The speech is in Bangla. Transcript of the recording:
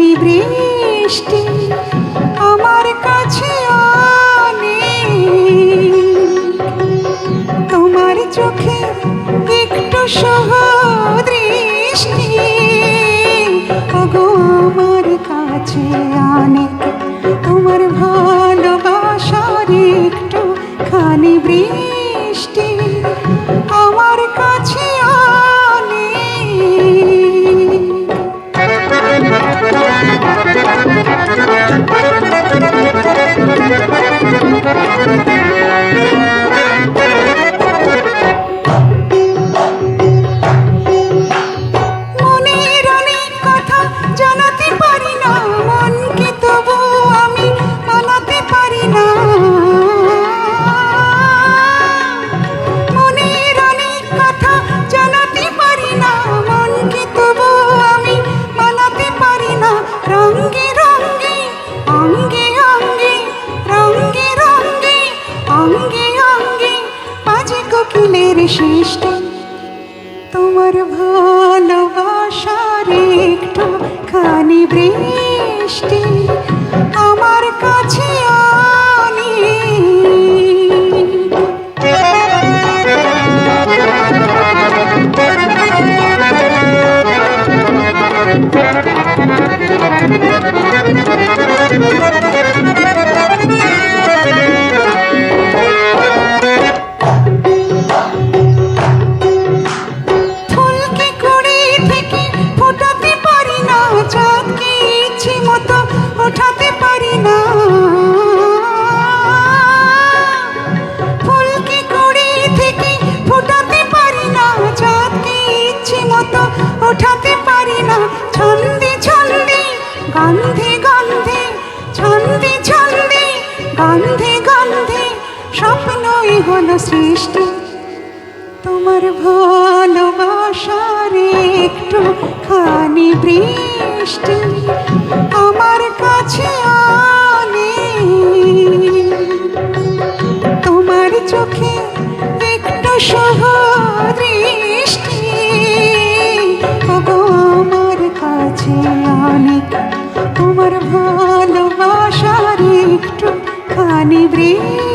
তুমি বৃষ্টি আমার কাছে তোমার চোখে একটু সহদৃষ্টি ওগো, আমার কাছে আনে। তোমার ভালোবাসার একটু খানি বৃষ্টি। সৃষ্টি তোমার ভালোবাসার একটু খানি বৃষ্টি। আমার কাছে আনি। ফুলকে মতো ওঠাতে পারি না। ছন্দে ছন্দে, গন্ধে গন্ধে, ছন্দে ছন্দে, গন্ধে গন্ধে, স্বপ্নই হলো সৃষ্টি। তোমার ভালোবাসার একটু খানি বৃষ্টি। dream.